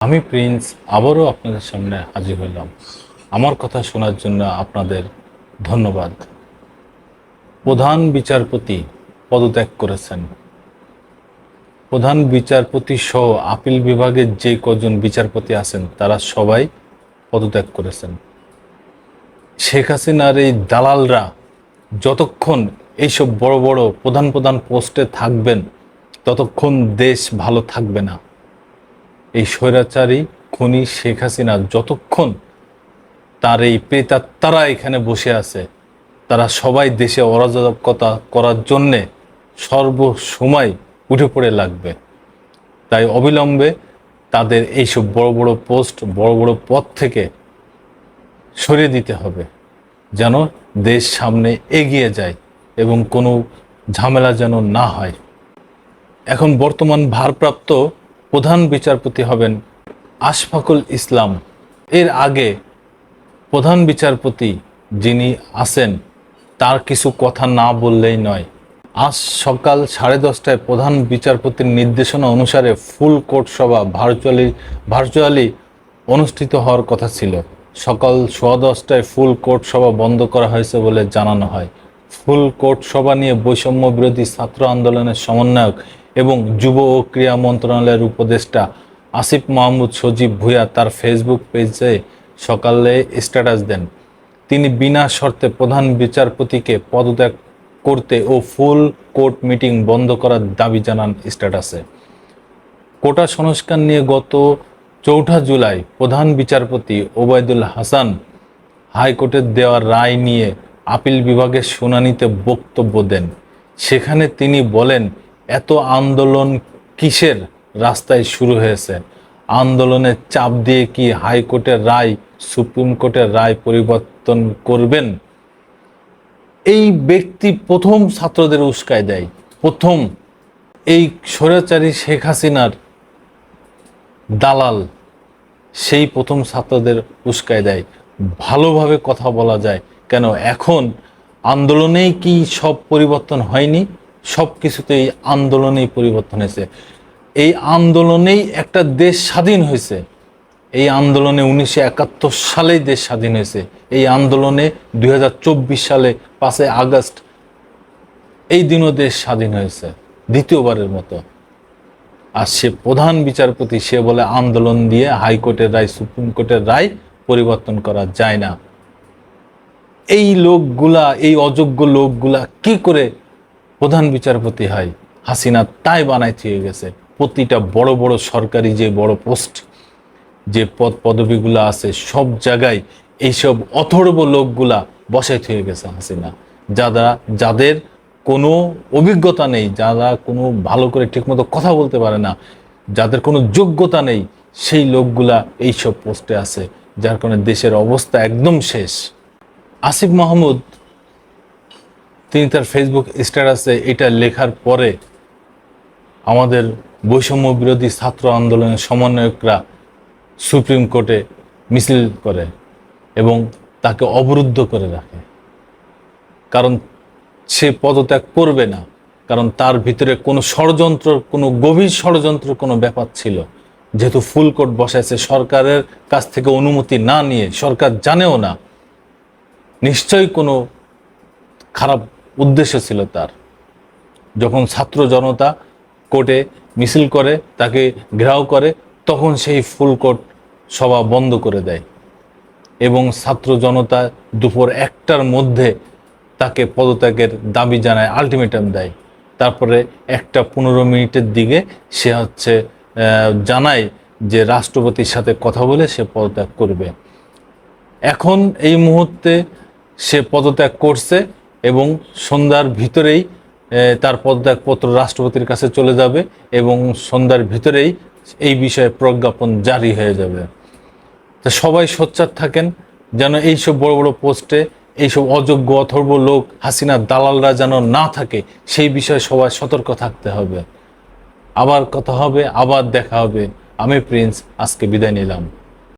আমি প্রিন্স আবারও আপনাদের সামনে হাজির হলাম আমার কথা শোনার জন্য আপনাদের ধন্যবাদ। প্রধান বিচারপতি পদত্যাগ করেছেন। প্রধান বিচারপতি সহ আপিল বিভাগের যে কজন বিচারপতি আছেন, তারা সবাই পদত্যাগ করেছেন। শেখ হাসিনার এই দালালরা যতক্ষণ এইসব বড় বড় প্রধান প্রধান পোস্টে থাকবেন, ততক্ষণ দেশ ভালো থাকবে না। এই স্বৈরাচারী খুনি শেখ হাসিনা যতক্ষণ তার এই প্রেতাত্মারা এখানে বসে আছে, তারা সবাই দেশে অরাজকতা করার জন্যে সর্বসময় উঠে পড়ে লাগবে। তাই অবিলম্বে তাদের এইসব বড় বড় পোস্ট, বড় বড় পদ থেকে সরিয়ে দিতে হবে, যেন দেশ সামনে এগিয়ে যায় এবং কোনো ঝামেলা যেন না হয়। এখন বর্তমান ভারপ্রাপ্ত প্রধান বিচারপতি হবেন আশফাকুল ইসলাম। এর আগে প্রধান বিচারপতি যিনি আছেন, তার কিছু কথা না বললেই নয়। আজ সকাল সাড়ে দশটায় প্রধান বিচারপতির নির্দেশনা অনুসারে ফুল কোর্ট সভা ভার্চুয়ালি ভার্চুয়ালি অনুষ্ঠিত হওয়ার কথা ছিল। সকাল সোয়া দশটায় ফুল কোর্ট সভা বন্ধ করা হয়েছে বলে জানানো হয়। ফুল কোর্ট সভা নিয়ে বৈষম্য বিরোধী ছাত্র আন্দোলনের সমন্বয়ক এবং যুব ও ক্রীড়া মন্ত্রণালয়ের উপদেষ্টা আসিফ মাহমুদ সজীব ভুঁইয়া তার ফেসবুক পেজে সকালে স্ট্যাটাস দেন। তিনি বিনা শর্তে প্রধান বিচারপতিকে পদত্যাগ করতে ও ফুল কোর্ট মিটিং বন্ধ করার দাবি জানান স্ট্যাটাসে। কোটা সংস্কার নিয়ে গত চৌঠা জুলাই প্রধান বিচারপতি ওবায়দুল হাসান হাইকোর্টের দেওয়া রায় নিয়ে আপিল বিভাগের শুনানিতে বক্তব্য দেন। সেখানে তিনি বলেন এত আন্দোলন কিসের রাস্তায় শুরু হয়েছে? আন্দোলনের চাপ দিয়ে কি হাইকোর্টের রায়, সুপ্রিম কোর্টের রায় পরিবর্তন করবেন? এই ব্যক্তি প্রথম ছাত্রদের উস্কায় দেয়। প্রথম এই স্বৈরাচারী শেখ হাসিনার দালাল, সেই প্রথম ছাত্রদের উস্কায় দেয়। ভালোভাবে কথা বলা যায়। কেন এখন আন্দোলনেই কি সব পরিবর্তন হয়নি? সব কিছুতেই আন্দোলনেই পরিবর্তন হয়েছে। এই আন্দোলনেই একটা দেশ স্বাধীন হয়েছে। এই আন্দোলনে উনিশশো একাত্তর সালেই দেশ স্বাধীন হয়েছে। এই আন্দোলনে দুই হাজার চব্বিশ সালে পাঁচই আগস্ট এই দিনও দেশ স্বাধীন হয়েছে, দ্বিতীয়বারের মতো। আর সে প্রধান বিচারপতি, সে বলে আন্দোলন দিয়ে হাইকোর্টের রায়, সুপ্রিম কোর্টের রায় পরিবর্তন করা যায় না। এই লোকগুলা, এই অযোগ্য লোকগুলা কি করে প্রধান বিচারপতি হয় হাসিনা তাই বানায় থেকে গেছে। প্রতিটা বড় বড় সরকারি যে বড় পোস্ট, যে পদ পদবিগুলো আছে, সব জায়গায় এইসব অথর্ব লোকগুলা বসাই থেকে গেছে হাসিনা। যারা, যাদের কোনো অভিজ্ঞতা নেই, যারা কোনো ভালো করে ঠিকমতো কথা বলতে পারে না, যাদের কোনো যোগ্যতা নেই, সেই লোকগুলা এইসব পোস্টে আছে, যার কারণে দেশের অবস্থা একদম শেষ। আসিফ মাহমুদ তিনি তার ফেসবুক স্ট্যাটাসে এটা লেখার পরে আমাদের বৈষম্য বিরোধী ছাত্র আন্দোলনের সমন্বয়করা সুপ্রিম কোর্টে মিছিল করে এবং তাকে অবরুদ্ধ করে রাখে। কারণ সে পদত্যাগ করবে না, কারণ তার ভিতরে কোনো ষড়যন্ত্র, কোনো গভীর ষড়যন্ত্র কোনো ব্যাপার ছিল। যেহেতু ফুল কোর্ট বসাইছে সরকারের কাছ থেকে অনুমতি না নিয়ে, সরকার জানেও না, নিশ্চয়ই কোনো খারাপ উদ্দেশ্য ছিল তার। যখন ছাত্র জনতা কোর্টে মিছিল করে, তাকে ঘেরাও করে, তখন সেই ফুল কোর্ট সভা বন্ধ করে দেয় এবং ছাত্র জনতা দুপুর একটার মধ্যে তাকে পদত্যাগের দাবি জানায়, আলটিমেটাম দেয়। তারপরে একটা পনেরো মিনিটের দিকে সে হচ্ছে জানায় যে রাষ্ট্রপতির সাথে কথা বলে সে পদত্যাগ করবে। এখন এই মুহূর্তে সে পদত্যাগ করছে এবং সন্ধ্যার ভিতরেই তার পদত্যাগপত্র রাষ্ট্রপতির কাছে চলে যাবে এবং সন্ধ্যার ভিতরেই এই বিষয়ে প্রজ্ঞাপন জারি হয়ে যাবে। তা সবাই সোচ্চার থাকেন যেন এইসব বড় বড় পোস্টে এইসব অযোগ্য অথর্ব লোক, হাসিনা দালালরা যেন না থাকে, সেই বিষয়ে সবাই সতর্ক থাকতে হবে। আবার কথা হবে, আবার দেখা হবে। আমি প্রিন্স, আজকে বিদায় নিলাম।